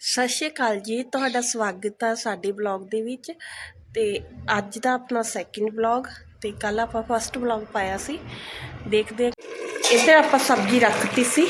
ਸਤਿ ਸ਼੍ਰੀ ਅਕਾਲ ਜੀ, ਤੁਹਾਡਾ ਸਵਾਗਤ ਹੈ ਸਾਡੇ ਬਲੌਗ ਦੇ ਵਿੱਚ। ਤੇ ਅੱਜ ਦਾ ਆਪਣਾ ਸੈਕਿੰਡ ਬਲੌਗ ਤੇ ਕੱਲ ਆਪਾਂ ਫਸਟ ਬਲੌਗ ਪਾਇਆ ਸੀ। ਦੇਖਦੇ ਹਾਂ। ਇੱਧਰ ਆਪਾਂ ਸਬਜ਼ੀ ਰੱਖਤੀ ਸੀ।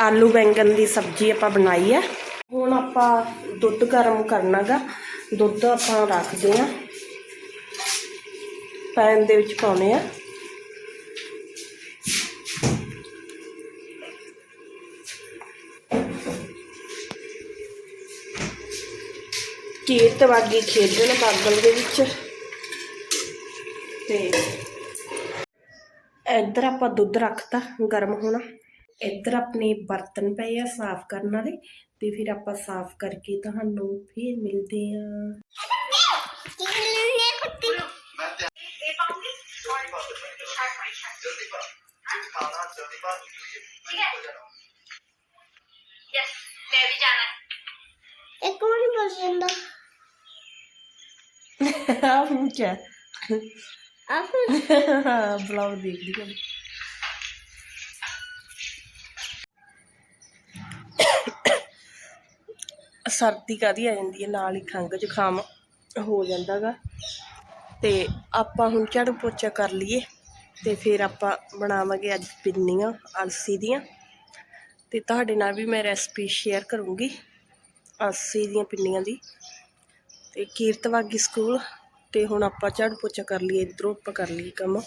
ਆਲੂ ਬੈਂਗਣ ਦੀ ਸਬਜ਼ੀ ਆਪਾਂ ਬਣਾਈ ਹੈ ਹੁਣ ਆਪਾਂ ਦੁੱਧ ਗਰਮ ਕਰਨਾਗਾ, ਦੁੱਧ ਆਪਾਂ ਰੱਖਦੇ ਹਾਂ ਪੈਨ ਦੇ ਵਿੱਚ ਪਾਉਣੇ ਆ। ਤੀਰ ਤਵਾਗੀ ਖੇਡਣ ਬਾਗਲ ਦੇ ਵਿੱਚ। ਤੇ ਇੱਧਰ ਆਪਾਂ ਦੁੱਧ ਰੱਖਤਾ ਗਰਮ ਹੋਣਾ। ਇੱਧਰ ਆਪਣੇ ਬਰਤਨ ਪਏ ਆ ਸਾਫ਼ ਕਰਨ ਵਾਲੇ ਤੇ ਫਿਰ ਆਪਾਂ ਸਾਫ਼ ਕਰਕੇ ਤੁਹਾਨੂੰ ਫਿਰ ਮਿਲਦੇ ਆ। ਇੱਕ ਮਿੰਟ ਬੋਲ ਜਾਂਦਾ ਆਫੂ ਕਿਆ ਸਰਦੀ ਕਾਦੀ ਆ ਜਾਂਦੀ ਹੈ ਨਾਲ ਹੀ ਖੰਗ ਜ਼ੁਕਾਮ ਹੋ ਜਾਂਦਾ ਜਾਂਦਾਗਾ ਤੇ ਆਪਾਂ ਹੁਣ ਝਾੜੂ ਪੋਚਾ ਕਰ ਲਈਏ ਤੇ ਫਿਰ ਆਪਾਂ ਬਣਾਵਾਂਗੇ ਅੱਜ ਪਿੰਨੀਆਂ ਅਲਸੀ ਦੀਆਂ। ਤੇ ਤੁਹਾਡੇ ਨਾਲ ਵੀ ਮੈਂ ਰੈਸਪੀ ਸ਼ੇਅਰ ਕਰੂੰਗੀ ਅਲਸੀ ਦੀਆਂ ਪਿੰਨੀਆਂ ਦੀ। ਤੇ ਕੀਰਤ ਵਾਗੀ ਸਕੂਲ ਤੇ ਹੁਣ ਆਪਾਂ ਝਾੜੂ ਪੋਚਾ ਕਰ ਲਈਏ, ਇਧਰੋਂ ਆਪਾਂ ਕਰ ਲਈਏ ਕੰਮ।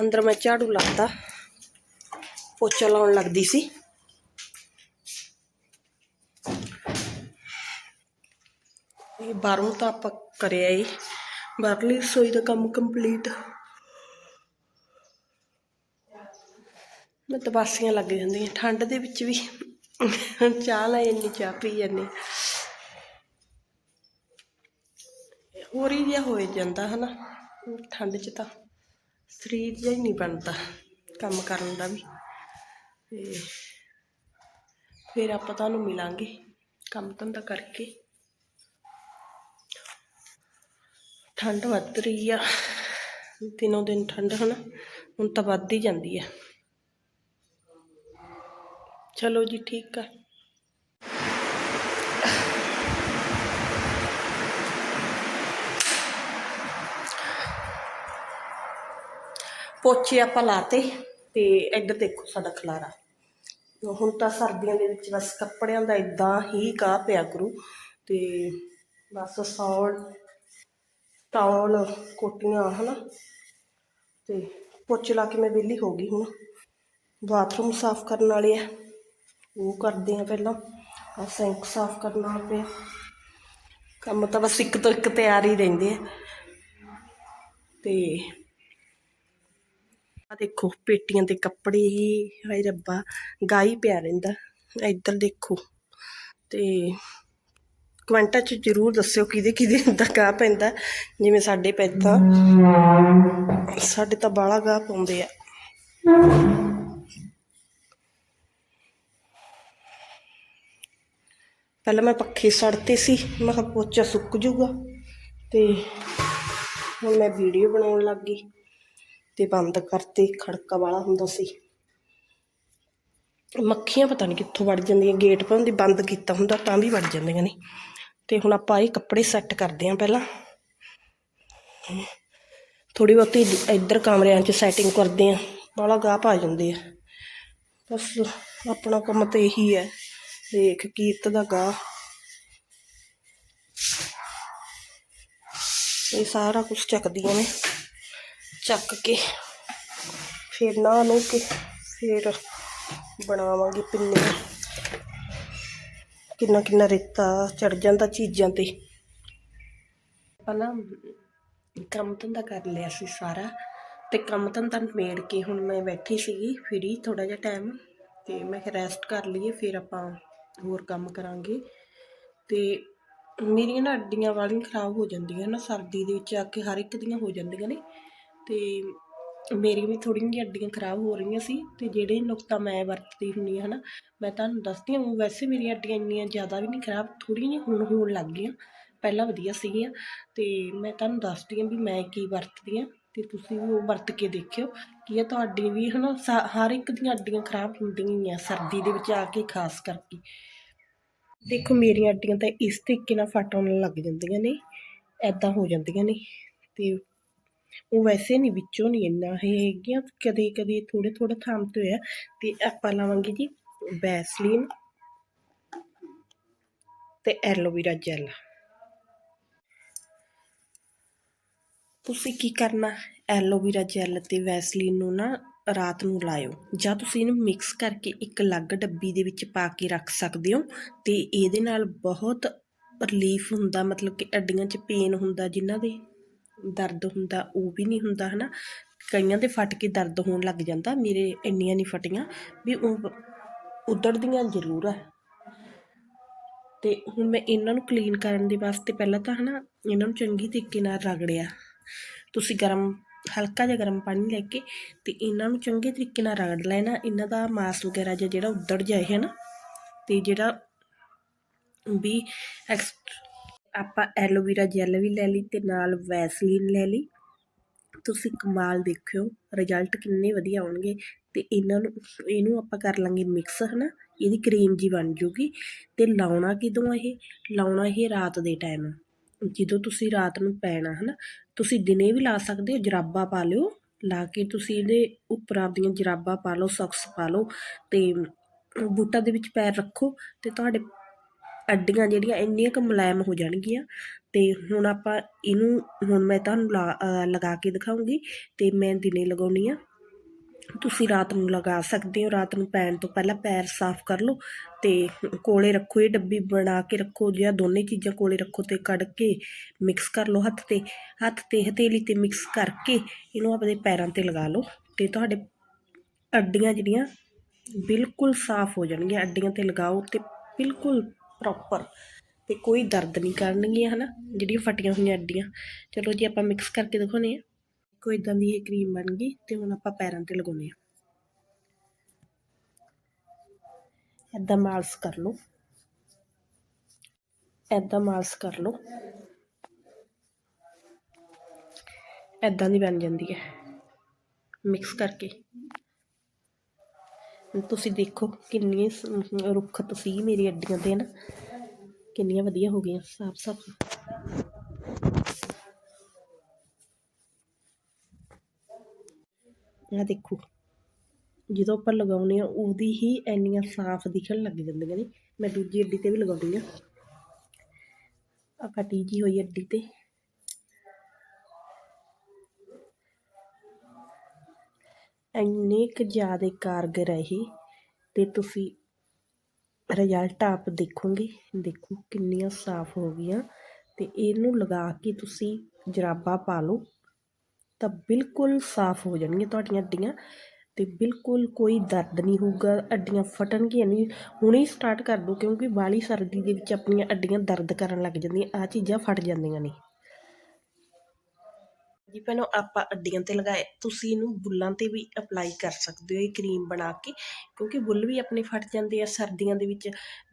ਅੰਦਰ ਮੈਂ ਝਾੜੂ ਲਾਤਾ, ਪੋਚਾ ਲਾਉਣ ਲੱਗਦੀ ਸੀ। ਇਹ ਬਾਹਰੋਂ ਤਾਂ ਆਪਾਂ ਕਰਿਆ ਈ ਬਾਹਰਲੀ ਰਸੋਈ ਦਾ ਕੰਮ ਕੰਪਲੀਟ ਮੈਂ ਤਾਂ ਲੱਗ ਜਾਂਦੀਆਂ, ਠੰਡ ਦੇ ਵਿੱਚ ਵੀ। ਚਾਹ ਲੈ ਇੰਨੀ ਚਾਹ ਪੀ ਜਾਂਦੀ ਹੋਰ ਹੀ ਜਿਹਾ ਹੋ ਜਾਂਦਾ ਹਨਾ ਠੰਡ 'ਚ ਤਾਂ ਸਰੀਰ ਜਿਹਾ ਹੀ ਨਹੀਂ ਬਣਦਾ ਕੰਮ ਕਰਨ ਦਾ ਵੀ ਤੇ ਫਿਰ ਆਪਾਂ ਤੁਹਾਨੂੰ ਮਿਲਾਂਗੇ ਕੰਮ ਧੰਦਾ ਕਰਕੇ ਠੰਡ ਵੱਧ ਰਹੀ ਆ ਦਿਨੋਂ ਦਿਨ ਠੰਡ ਹਨਾ ਹੁਣ ਤਾਂ ਵੱਧ ਹੀ ਜਾਂਦੀ ਆ ਚਲੋ ਜੀ, ਠੀਕ ਆ। ਪੋਚੇ ਆਪਾਂ ਲਾਤੇ ਤੇ ਇੱਧਰ ਦੇਖੋ ਸਾਡਾ ਖਲਾਰਾ। ਹੁਣ ਤਾਂ ਸਰਦੀਆਂ ਦੇ ਵਿੱਚ ਬਸ ਕੱਪੜਿਆਂ ਦਾ ਇਦਾਂ ਹੀ ਗਾਹ ਪਿਆ ਕਰੂ ਤੇ ਬਸ ਸੌਲ ਟਾਵਲ ਕੋਟੀਆਂ, ਹਨਾ। ਤੇ ਪੋਚੇ ਲਾ ਕੇ ਮੈਂ ਵਿਹਲੀ ਹੋ ਗਈ ਹੁਣ। ਬਾਥਰੂਮ ਸਾਫ਼ ਕਰਨ ਵਾਲੇ ਹੈ ਉਹ ਕਰਦੇ ਆ ਪਹਿਲਾਂ। ਆ ਸਿੰਕ ਸਾਫ਼ ਕਰਨਾ ਪਿਆ ਕੰਮ ਤਾਂ ਬਸ ਇੱਕ ਤੋਂ ਇੱਕ ਤਿਆਰ ਹੀ ਰਹਿੰਦੇ ਆ। ਤੇ ਆ ਦੇਖੋ, ਪੇਟੀਆਂ ਦੇ ਕੱਪੜੇ ਹੀ, ਹਾਏ ਰੱਬਾ ਗਾਈ ਪਿਆ ਰਹਿੰਦਾ। ਇੱਧਰ ਦੇਖੋ। ਤੇ ਕਮੈਂਟਾਂ 'ਚ ਜਰੂਰ ਦੱਸਿਓ ਕਿਹਦੇ ਕਿਹਦੇ ਦਾ ਗਾਹ ਪੈਂਦਾ। ਜਿਵੇਂ ਸਾਡੇ ਪੈਂਦਾ, ਸਾਡੇ ਤਾਂ ਬਾਲਾ ਗਾਹ ਪਾਉਂਦੇ ਆ। ਪਹਿਲਾਂ ਮੈਂ ਪੱਖੇ ਸੜਤੇ ਸੀ, ਮੈਂ ਕਿਹਾ ਪੋਚਾ ਸੁੱਕ ਜੂਗਾ ਤੇ ਹੁਣ ਮੈਂ ਵੀਡੀਓ ਬਣਾਉਣ ਲੱਗ ਗਈ ਤੇ ਬੰਦ ਕਰਤੇ, ਖੜਕਾ ਵਾਲਾ ਹੁੰਦਾ ਸੀ। ਮੱਖੀਆਂ ਪਤਾ ਨਹੀਂ ਕਿੱਥੋਂ ਵੜ ਜਾਂਦੀਆਂ, ਗੇਟ ਪਰ ਦੀ ਬੰਦ ਕੀਤਾ ਹੁੰਦਾ ਤਾਂ ਵੀ ਵੜ ਜਾਂਦੀਆਂ ਨੇ। ਤੇ ਹੁਣ ਆਪਾਂ ਇਹ ਕੱਪੜੇ ਸੈੱਟ ਕਰਦੇ ਆਂ ਪਹਿਲਾਂ। ਥੋੜੀ ਬਹੁਤੀ ਇੱਧਰ ਕਮਰਿਆਂ 'ਚ ਸੈਟਿੰਗ ਕਰਦੇ ਆਂ ਬਾਲਾ ਗਾਹ ਪਾ ਜਾਂਦੇ ਆ। ਬਸ ਆਪਣਾ ਕੰਮ ਤਾਂ ਇਹੀ ਹੈ। ਦੇਖ ਕੀਰਤ ਦਾ ਗਾ। ਇਹ ਸਾਰਾ ਕੁਝ ਚੱਕਦੀਆਂ ਨੇ। ਚੱਕ ਕੇ ਫਿਰ ਨਾ ਨੂੰ ਕੇ ਫਿਰ ਬਣਾਵਾਂਗੇ ਪਿੰਨੇ। ਕਿੰਨਾ ਕਿੰਨਾ ਰੇਤਾ ਚੜ ਜਾਂਦਾ ਚੀਜ਼ਾਂ ਤੇ। ਪਹਿਲਾਂ ਕੰਮ ਧੰਦਾ ਕਰ ਲਿਆ ਸੀ ਸਾਰਾ ਤੇ ਕੰਮ ਧੰਦਾ ਮੇੜ ਕੇ ਹੁਣ ਮੈਂ ਬੈਠੀ ਸੀਗੀ ਫਰੀ ਥੋੜਾ ਜਿਹਾ ਟਾਈਮ ਤੇ ਮੈਂ ਰੈਸਟ ਕਰ ਲਈਏ, ਫਿਰ ਆਪਾਂ ਹੋਰ ਕੰਮ ਕਰਾਂਗੇ। ਤੇ ਮੇਰੀਆਂ ਨਾ ਅੱਡੀਆਂ ਵਾਲੀਆਂ ਖਰਾਬ ਹੋ ਜਾਂਦੀਆਂ ਨਾ, ਸਰਦੀ ਦੇ ਵਿੱਚ ਆ ਕੇ ਹਰ ਇੱਕ ਦੀਆਂ ਹੋ ਜਾਂਦੀਆਂ ਨੇ। ਤੇ ਮੇਰੀ ਵੀ ਥੋੜ੍ਹੀਆਂ ਜਿਹੀਆਂ ਅੱਡੀਆਂ ਖਰਾਬ ਹੋ ਰਹੀਆਂ ਸੀ, ਤੇ ਜਿਹੜੇ ਨੁਕਤਾ ਮੈਂ ਵਰਤਦੀ ਹੁੰਦੀ ਹਾਂ ਹਨਾ, ਮੈਂ ਤੁਹਾਨੂੰ ਦੱਸਦੀ ਹਾਂ ਵੈਸੇ ਮੇਰੀਆਂ ਅੱਡੀਆਂ ਇੰਨੀਆਂ ਜ਼ਿਆਦਾ ਵੀ ਨਹੀਂ ਖਰਾਬ, ਥੋੜ੍ਹੀਆਂ ਜਿਹੀਆਂ ਹੁਣ ਹੋਣ ਲੱਗ ਗਈਆਂ, ਪਹਿਲਾਂ ਵਧੀਆ ਸੀਗੀਆਂ। ਤੇ ਮੈਂ ਤੁਹਾਨੂੰ ਦੱਸਦੀ ਹਾਂ ਵੀ ਮੈਂ ਕੀ ਵਰਤਦੀ ਹਾਂ, ਤੇ ਤੁਸੀਂ ਵੀ ਉਹ ਵਰਤ ਕੇ ਦੇਖਿਓ ਕੀ ਹੈ ਤੁਹਾਡੀ ਵੀ ਹਨਾ, ਸਾ- ਹਰ ਇੱਕ ਦੀਆਂ ਅੱਡੀਆਂ ਖਰਾਬ ਹੁੰਦੀਆਂ ਹੀ ਆ ਸਰਦੀ ਦੇ ਵਿੱਚ ਆ ਕੇ, ਖਾਸ ਕਰਕੇ। ਦੇਖੋ, ਮੇਰੀਆਂ ਅੱਡੀਆਂ ਤਾਂ ਇਸ ਤਰੀਕੇ ਨਾਲ ਫਟਣ ਲੱਗ ਜਾਂਦੀਆਂ ਨੇ ਐਦਾਂ ਹੋ ਜਾਂਦੀਆਂ ਨੇ ਤੇ ਉਹ ਵੈਸੇ ਨਹੀਂ, ਵਿੱਚੋਂ ਨਹੀਂ ਇੰਨਾ ਇਹ ਹੈਗੀਆਂ, ਕਦੇ ਕਦੇ ਥੋੜੇ ਥੋੜਾ ਥਾਂ ਤੇ ਹੋਇਆ ਤੇ ਆਪਾਂ ਲਾਵਾਂਗੇ ਜੀ ਵੈਸਲੀਨ ਤੇ ਐਲੋਵੇਰਾ ਜੈਲ। ਤੁਸੀਂ ਕੀ ਕਰਨਾ ਐਲੋਵੇਰਾ ਜੈਲ ਤੇ ਵੈਸਲੀਨ ਨੂੰ ਨਾ ਰਾਤ ਨੂੰ ਲਾਇਓ। ਜਾਂ ਤੁਸੀਂ ਇਹਨੂੰ ਮਿਕਸ ਕਰਕੇ ਇੱਕ ਅਲੱਗ ਡੱਬੀ ਦੇ ਵਿੱਚ ਪਾ ਕੇ ਰੱਖ ਸਕਦੇ ਹੋ ਤੇ ਇਹਦੇ ਨਾਲ ਬਹੁਤ ਰਿਲੀਫ ਹੁੰਦਾ, ਮਤਲਬ ਕਿ ਅੱਡੀਆਂ 'ਚ ਪੇਨ ਹੁੰਦਾ, ਜਿਨ੍ਹਾਂ ਦੇ ਦਰਦ ਹੁੰਦਾ, ਉਹ ਵੀ ਨਹੀਂ ਹੁੰਦਾ, ਹਨਾ? ਕਈਆਂ ਦੇ ਫਟ ਕੇ ਦਰਦ ਹੋਣ ਲੱਗ ਜਾਂਦਾ, ਮੇਰੇ ਇੰਨੀਆਂ ਨਹੀਂ ਫਟੀਆਂ, ਵੀ ਉਹ ਉਧੜਦੀਆਂ ਜ਼ਰੂਰ ਆ। ਤੇ ਹੁਣ ਮੈਂ ਇਹਨਾਂ ਨੂੰ ਕਲੀਨ ਕਰਨ ਦੇ ਵਾਸਤੇ ਪਹਿਲਾਂ ਤਾਂ, ਹਨਾ, ਇਹਨਾਂ ਨੂੰ ਚੰਗੀ ਤਰੀਕੇ ਨਾਲ ਰਗੜਿਆ। ਤੁਸੀਂ ਗਰਮ ਹਲਕਾ ਜਿਹਾ ਗਰਮ ਪਾਣੀ ਲੈ ਕੇ ਤੇ ਇਹਨਾਂ ਨੂੰ ਚੰਗੇ ਤਰੀਕੇ ਨਾਲ ਰਗੜ ਲੈਣਾ। ਇਹਨਾਂ ਦਾ ਮਾਸ ਵਗੈਰਾ ਜਿਹਾ ਜਿਹੜਾ ਉੱਧੜ ਜਾਏ ਹੈ ਨਾ, ਤੇ ਜਿਹੜਾ ਵੀ ਐਕਸ ਆਪਾਂ ਐਲੋਵੇਰਾ ਜੈਲ ਵੀ ਲੈ ਲਈ ਤੇ ਨਾਲ ਵੈਸਲੀਨ ਲੈ ਲਈ। ਤੁਸੀਂ ਕਮਾਲ ਦੇਖਿਓ, ਰਿਜ਼ਲਟ ਕਿੰਨੇ ਵਧੀਆ ਆਉਣਗੇ। ਤੇ ਇਹਨਾਂ ਨੂੰ, ਇਹਨੂੰ ਆਪਾਂ ਕਰ ਲਾਂਗੇ ਮਿਕਸ, ਹਨਾ? ਇਹਦੀ ਕਰੀਮ ਜੀ ਬਣ ਜੂਗੀ। ਤੇ ਲਾਉਣਾ ਕਿਦੋਂ ਇਹ? ਲਾਉਣਾ ਇਹ ਰਾਤ ਦੇ ਟਾਈਮ ਜਦੋਂ ਤੁਸੀਂ ਰਾਤ ਨੂੰ ਪੈਣਾ ਹਨਾ, ਤੁਸੀਂ ਦਿਨੇ ਵੀ ਲਾ ਸਕਦੇ ਹੋ, ਜਰਾਬਾ ਪਾ ਲਿਓ, ਲਾ ਕੇ ਤੁਸੀਂ ਇਹਦੇ ਉੱਪਰ ਆਪਦੀਆਂ ਜਰਾਬਾਂ ਪਾ ਲਓ, ਸੌਕਸ ਪਾ ਲਓ ਤੇ ਬੂਟਾਂ ਦੇ ਵਿੱਚ ਪੈਰ ਰੱਖੋ ਤੇ ਤੁਹਾਡੇ ਅੱਡੀਆਂ ਜਿਹੜੀਆਂ ਇੰਨੀਆਂ ਕੁ ਮੁਲਾਇਮ ਹੋ ਜਾਣਗੀਆਂ ਤੇ ਹੁਣ ਆਪਾਂ ਇਹਨੂੰ, ਹੁਣ ਮੈਂ ਤੁਹਾਨੂੰ ਲਾ- ਲਗਾ ਕੇ ਦਿਖਾਉਂਗੀ ਤੇ ਮੈਂ ਦਿਨੇ ਲਗਾਉਣੀ ਆ ਤੁਸੀਂ ਰਾਤ ਨੂੰ ਲਗਾ ਸਕਦੇ ਹੋ, ਰਾਤ ਨੂੰ ਪੈਣ ਤੋਂ ਪਹਿਲਾਂ ਪੈਰ ਸਾਫ਼ ਕਰ ਲਓ ਤੇ ਕੋਲੇ ਰੱਖੋ ਇਹ ਡੱਬੀ, ਬਣਾ ਕੇ ਰੱਖੋ ਜਾਂ ਦੋਨੇ ਚੀਜ਼ਾਂ ਕੋਲੇ ਰੱਖੋ ਤੇ ਕੱਢ ਕੇ ਮਿਕਸ ਕਰ ਲਓ ਹੱਥ ਤੇ ਹੱਥ ਤੇ ਹਥੇਲੀ ਤੇ ਮਿਕਸ ਕਰਕੇ ਇਹਨੂੰ ਆਪਣੇ ਪੈਰਾਂ ਤੇ ਲਗਾ ਲਓ ਤੇ ਤੁਹਾਡੇ ਅੱਡੀਆਂ ਜਿਹੜੀਆਂ ਬਿਲਕੁਲ ਸਾਫ਼ ਹੋ ਜਾਣਗੀਆਂ, ਅੱਡੀਆਂ ਤੇ ਲਗਾਓ ਤੇ ਬਿਲਕੁਲ ਪ੍ਰੋਪਰ ਤੇ ਕੋਈ ਦਰਦ ਨਹੀਂ ਕਰਨਗੀਆਂ ਹਨਾ, ਜਿਹੜੀਆਂ ਫਟੀਆਂ ਹੋਈਆਂ ਅੱਡੀਆਂ। ਚਲੋ ਜੀ ਆਪਾਂ ਮਿਕਸ ਕਰਕੇ ਦਿਖਾਉਂਦੇ ਆ ਕੋਈ ਇਦਾਂ ਦੀ ਇਹ ਕਰੀਮ ਬਣ ਗਈ ਤੇ ਹੁਣ ਆਪਾਂ ਪੈਰਾਂ ਤੇ ਲਗਾਉਂਦੇ ਆ ਏਦਾਂ ਮਾਲਸ਼ ਕਰ ਲਓ। ਏਦਾਂ ਮਾਲਸ਼ ਕਰ ਲਓ। ਏਦਾਂ ਦੀ ਬਣ ਜਾਂਦੀ ਹੈ। ਮਿਕਸ ਕਰਕੇ। ਤੁਸੀਂ ਦੇਖੋ ਕਿੰਨੀ ਸ- ਰੁੱਖਤ ਸੀ ਮੇਰੀ ਅੱਡੀਆਂ ਤੇ ਨਾ, ਕਿੰਨੀਆਂ ਵਧੀਆ ਹੋ ਗਈਆਂ ਸਾਫ਼ ਸਾਫ਼ ਆ ਦੇਖੋ, ਜਦੋਂ ਆਪਾਂ ਲਗਾਉਨੇ ਆ ਉਹਦੀ ਹੀ ਇੰਨੀਆਂ ਸਾਫ਼ ਦਿਖਣ ਲੱਗ ਜਾਂਦੀਆਂ ਨੇ। ਮੈਂ ਦੂਜੀ ਅੱਡੀ ਤੇ ਵੀ ਲਗਾਉਂਦੀ ਆ ਆ ਫਟੀ ਜੀ ਹੋਈ ਅੱਡੀ ਤੇ। ਇੰਨੇ ਕੁ ਜ਼ਿਆਦਾ ਕਾਰਗਰ ਹੈ ਇਹ, ਤੇ ਤੁਸੀਂ ਰਿਜ਼ਲਟ ਆਪ ਦੇਖੋਗੇ। ਦੇਖੋ ਕਿੰਨੀਆਂ ਸਾਫ਼ ਹੋ ਗਈਆਂ, ਤੇ ਇਹਨੂੰ ਲਗਾ ਕੇ ਤੁਸੀਂ ਜਰਾਬਾ ਪਾ ਲਓ। ਤਾਂ ਬਿਲਕੁਲ ਸਾਫ਼ ਹੋ ਜਾਣਗੀਆਂ ਤੁਹਾਡੀਆਂ ਅੱਡੀਆਂ ਅਤੇ ਬਿਲਕੁਲ ਕੋਈ ਦਰਦ ਨਹੀਂ ਹੋਊਗਾ, ਅੱਡੀਆਂ ਫਟਣਗੀਆਂ ਨਹੀਂ। ਹੁਣੇ ਹੀ ਸਟਾਰਟ ਕਰ ਦਿਓ ਕਿਉਂਕਿ ਬਾਹਲੀ ਸਰਦੀ ਦੇ ਵਿੱਚ ਆਪਣੀਆਂ ਅੱਡੀਆਂ ਦਰਦ ਕਰਨ ਲੱਗ ਜਾਂਦੀਆਂ, ਆਹ ਚੀਜ਼ਾਂ ਫਟ ਜਾਂਦੀਆਂ ਨੇ। ਜੀ ਪਹਿਲਾਂ ਆਪਾਂ ਅੱਡੀਆਂ ਤੇ ਲਗਾਏ, ਤੁਸੀਂ ਇਹਨੂੰ ਬੁੱਲਾਂ ਤੇ ਵੀ ਅਪਲਾਈ ਕਰ ਸਕਦੇ ਹੋ, ਇਹ ਕਰੀਮ ਬਣਾ ਕੇ, ਕਿਉਂਕਿ ਬੁੱਲ ਵੀ ਆਪਣੇ ਫਟ ਜਾਂਦੇ ਆ, ਸਰਦੀਆਂ ਦੇ ਵਿੱਚ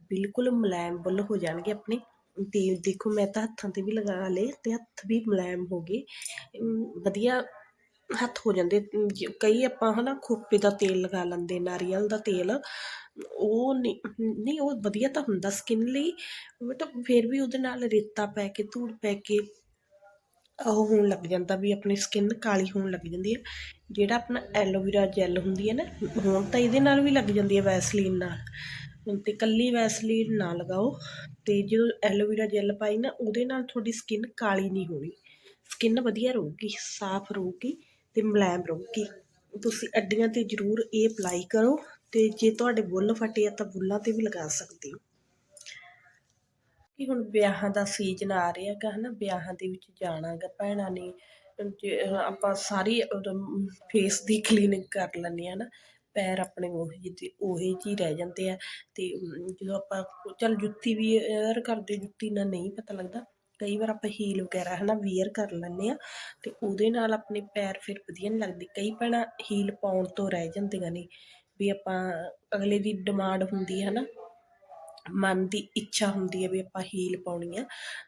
ਬਿਲਕੁਲ ਮੁਲਾਇਮ ਬੁੱਲ ਹੋ ਜਾਣਗੇ ਆਪਣੇ। ਤੇ ਦੇਖੋ ਮੈਂ ਤਾਂ ਹੱਥਾਂ ਤੇ ਵੀ ਲਗਾ ਲਏ ਤੇ ਹੱਥ ਵੀ ਮੁਲਾਇਮ ਹੋ ਗਏ। ਵਧੀਆ ਹੱਥ ਹੋ ਜਾਂਦੇ ਕਈ ਆਪਾਂ ਹਨਾ ਖੋਪੇ ਦਾ ਤੇਲ ਲਗਾ ਲੈਂਦੇ, ਨਾਰੀਅਲ ਦਾ ਤੇਲ। ਉਹ ਨਹੀਂ ਨਹੀਂ ਉਹ ਵਧੀਆ ਤਾਂ ਹੁੰਦਾ ਸਕਿਨ ਲਈ, ਬਟ ਫਿਰ ਵੀ ਉਹਦੇ ਨਾਲ ਰੇਤਾ ਪੈ ਕੇ, ਧੂੜ ਪੈ ਕੇ ਉਹ ਹੋਣ ਲੱਗ ਜਾਂਦਾ ਵੀ ਆਪਣੀ ਸਕਿਨ ਕਾਲੀ ਹੋਣ ਲੱਗ ਜਾਂਦੀ ਹੈ। ਜਿਹੜਾ ਆਪਣਾ ਐਲੋਵੇਰਾ ਜੈਲ ਹੁੰਦੀ ਹੈ ਨਾ, ਹੁਣ ਤਾਂ ਇਹਦੇ ਨਾਲ ਵੀ ਲੱਗ ਜਾਂਦੀ ਹੈ ਵੈਸਲੀਨ ਨਾਲ। ਤੇ ਕੱਲੀ ਵੈਸਲੀਨ ਨਾ ਲਗਾਓ। ਤੇ ਜਦੋਂ ਐਲੋਵੇਰਾ ਜੈਲ ਪਾਈ ਨਾ, ਉਹਦੇ ਨਾਲ ਤੁਹਾਡੀ ਸਕਿਨ ਕਾਲੀ ਨਹੀਂ ਹੋਣੀ। ਸਕਿਨ ਵਧੀਆ ਰਹੂਗੀ, ਸਾਫ਼ ਰਹੂਗੀ ਤੇ ਮੁਲਾਇਮ ਰਹੂਗੀ। ਤੁਸੀਂ ਅੱਡੀਆਂ ਤੇ ਜ਼ਰੂਰ ਇਹ ਅਪਲਾਈ ਕਰੋ ਤੇ ਜੇ ਤੁਹਾਡੇ ਬੁੱਲ ਫਟੇ ਆ ਤਾਂ ਬੁੱਲਾਂ ਤੇ ਵੀ ਲਗਾ ਸਕਦੇ ਹੋ। ਕਿ ਹੁਣ ਵਿਆਹਾਂ ਦਾ ਸੀਜ਼ਨ ਆ ਰਿਹਾ ਹੈਗਾ ਹਨਾ? ਵਿਆਹਾਂ ਦੇ ਵਿੱਚ ਜਾਣਾ ਹੈਗਾ ਭੈਣਾਂ ਨੇ ਆਪਾਂ ਸਾਰੀ ਫੇਸ ਦੀ ਕਲੀਨਿੰਗ ਕਰ ਲੈਂਦੇ ਹਾਂ ਨਾ ਪੈਰ ਆਪਣੇ ਉਹੀ ਦੇ ਉਹੀ ਜਿਹੇ ਰਹਿ ਜਾਂਦੇ ਆ ਤੇ ਜਦੋਂ ਆਪਾਂ ਚੱਲ ਜੁੱਤੀ ਵੀ ਏਅਰ ਕਰਦੇ, ਜੁੱਤੀ ਨਾਲ ਨਹੀਂ ਪਤਾ ਲੱਗਦਾ। ਕਈ ਵਾਰ ਆਪਾਂ ਹੀਲ ਵਗੈਰਾ ਹਨਾ ਵੀਅਰ ਕਰ ਲੈਂਦੇ ਹਾਂ ਤੇ ਉਹਦੇ ਨਾਲ ਆਪਣੇ ਪੈਰ ਫਿਰ ਵਧੀਆ ਨਹੀਂ ਲੱਗਦੇ। ਕਈ ਭੈਣਾਂ ਹੀਲ ਪਾਉਣ ਤੋਂ ਰਹਿ ਜਾਂਦੀਆਂ ਨੇ ਵੀ ਆਪਾਂ ਅਗਲੇ ਦੀ ਡਿਮਾਂਡ ਹੁੰਦੀ ਹੈ ਨਾ ਮਨ ਦੀ ਇੱਛਾ ਹੁੰਦੀ ਹੈ ਵੀ ਆਪਾਂ ਹੀਲ ਪਾਉਣੀ ਆ,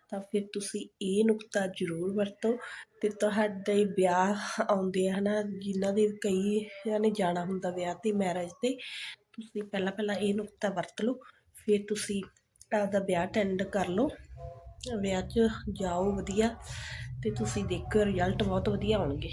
ਤਾਂ ਫਿਰ ਤੁਸੀਂ ਇਹ ਨੁਕਤਾ ਜ਼ਰੂਰ ਵਰਤੋ ਅਤੇ ਤੁਹਾਡੇ ਵਿਆਹ ਆਉਂਦੇ ਆ ਹੈ ਨਾ ਜਿਨ੍ਹਾਂ ਦੇ ਕਈ ਨੇ ਜਾਣਾ ਹੁੰਦਾ ਵਿਆਹ ਤੇ ਮੈਰਿਜ ਤੇ, ਤੁਸੀਂ ਪਹਿਲਾਂ ਪਹਿਲਾਂ ਇਹ ਨੁਕਤਾ ਵਰਤ ਲਓ, ਫਿਰ ਤੁਸੀਂ ਆਪਦਾ ਵਿਆਹ ਅਟੈਂਡ ਕਰ ਲਓ, ਵਿਆਹ 'ਚ ਜਾਓ ਵਧੀਆ ਅਤੇ ਤੁਸੀਂ ਦੇਖੋ ਰਿਜ਼ਲਟ ਬਹੁਤ ਵਧੀਆ ਆਉਣਗੇ।